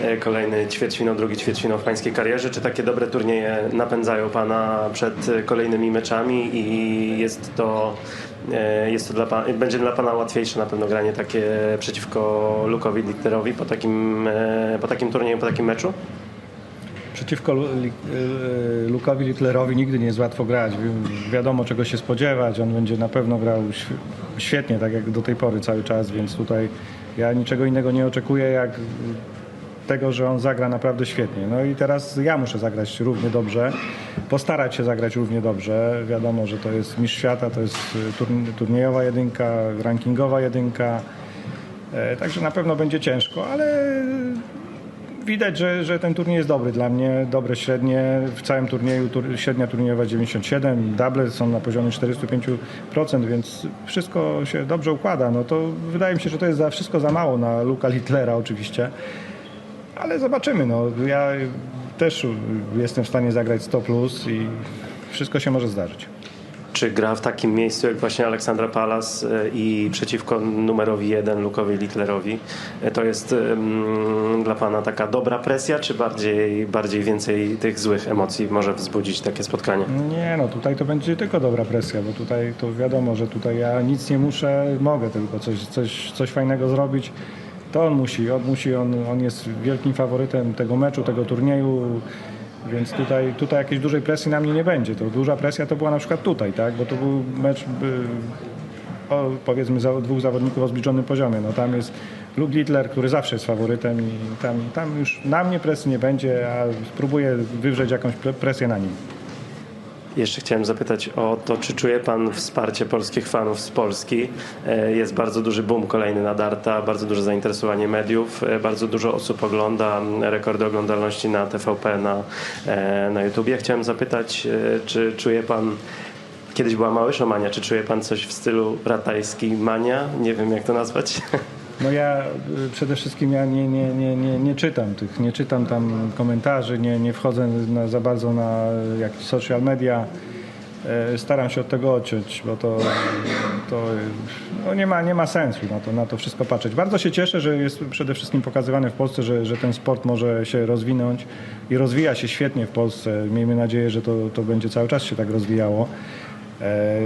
e, kolejny ćwierćfinał, drugi ćwierćfinał w pańskiej karierze. Czy takie dobre turnieje napędzają pana przed kolejnymi meczami i jest to, e, jest to dla pana, będzie dla pana łatwiejsze na pewno granie takie przeciwko Lukowi Litterowi po takim, e, po takim turnieju, po takim meczu? Przeciwko Lukowi Littlerowi nigdy nie jest łatwo grać. Wi- Wiadomo czego się spodziewać. On będzie na pewno grał św- świetnie, tak jak do tej pory cały czas, więc tutaj ja niczego innego nie oczekuję jak tego, że on zagra naprawdę świetnie. No i teraz ja muszę zagrać równie dobrze, postarać się zagrać równie dobrze. Wiadomo, że to jest mistrz świata, to jest y, turn- turniejowa jedynka, rankingowa jedynka. E, Także na pewno będzie ciężko, ale widać, że, że ten turniej jest dobry dla mnie, dobre średnie. W całym turnieju tur, średnia turniejowa 97, double są na poziomie 45%, więc wszystko się dobrze układa. No to wydaje mi się, że to jest za, wszystko za mało na Luka Littlera oczywiście. Ale zobaczymy. No. Ja też jestem w stanie zagrać 100 plus i wszystko się może zdarzyć. Czy gra w takim miejscu jak właśnie Aleksandra Palas e, i przeciwko numerowi jeden Lukowi Littlerowi, e, to jest mm, dla pana taka dobra presja, czy bardziej, bardziej więcej tych złych emocji może wzbudzić takie spotkanie? Nie, no tutaj to będzie tylko dobra presja, bo tutaj to wiadomo, że tutaj ja nic nie muszę, mogę tylko coś, coś, coś fajnego zrobić. To on musi, on musi, on, on jest wielkim faworytem tego meczu, tego turnieju, więc tutaj, tutaj jakiejś dużej presji na mnie nie będzie. To duża presja to była na przykład tutaj, tak, bo to był mecz o, powiedzmy za, dwóch zawodników o zbliżonym poziomie. No tam jest Luke Littler, który zawsze jest faworytem i tam, tam już na mnie presji nie będzie, a spróbuję wywrzeć jakąś pre- presję na nim. Jeszcze chciałem zapytać o to, czy czuje Pan wsparcie polskich fanów z Polski? E, Jest bardzo duży boom kolejny na Darta, bardzo duże zainteresowanie mediów, e, bardzo dużo osób ogląda rekordy oglądalności na TVP, na, e, na YouTubie. Chciałem zapytać, czy czuje Pan, kiedyś była Małyszomania, czy czuje Pan coś w stylu ratajski mania? Nie wiem jak to nazwać. No ja y, przede wszystkim ja nie, nie, nie, nie, nie czytam tych, nie czytam tam komentarzy, nie, nie wchodzę na, za bardzo na jakieś social media. E, Staram się od tego odciąć, bo to, to no nie, ma, nie ma sensu na to, na to wszystko patrzeć. Bardzo się cieszę, że jest przede wszystkim pokazywane w Polsce, że, że ten sport może się rozwinąć i rozwija się świetnie w Polsce. Miejmy nadzieję, że to, to będzie cały czas się tak rozwijało. E,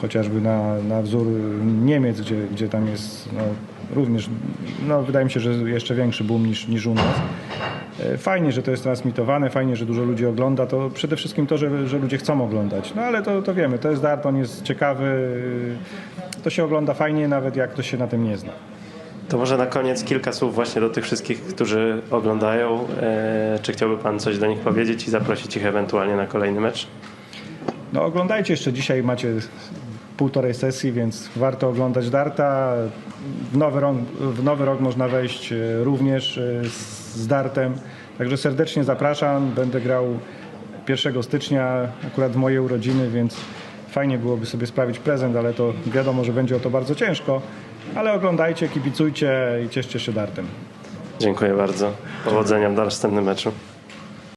chociażby na, na wzór Niemiec, gdzie, gdzie tam jest no, również, no, wydaje mi się, że jeszcze większy boom niż, niż u nas. E, Fajnie, że to jest transmitowane, fajnie, że dużo ludzi ogląda. To przede wszystkim to, że, że ludzie chcą oglądać. No ale to, to wiemy, to jest dart, on jest ciekawy. To się ogląda fajnie, nawet jak ktoś się na tym nie zna. To może na koniec kilka słów właśnie do tych wszystkich, którzy oglądają. E, Czy chciałby Pan coś do nich powiedzieć i zaprosić ich ewentualnie na kolejny mecz? No oglądajcie jeszcze dzisiaj, macie półtorej sesji, więc warto oglądać Darta. W nowy rok, w nowy rok można wejść e, również e, z Dartem. Także serdecznie zapraszam. Będę grał 1 stycznia, akurat w moje urodziny, więc fajnie byłoby sobie sprawić prezent, ale to wiadomo, że będzie o to bardzo ciężko. Ale oglądajcie, kibicujcie i cieszcie się Dartem. Dziękuję bardzo. Powodzenia w następnym meczu.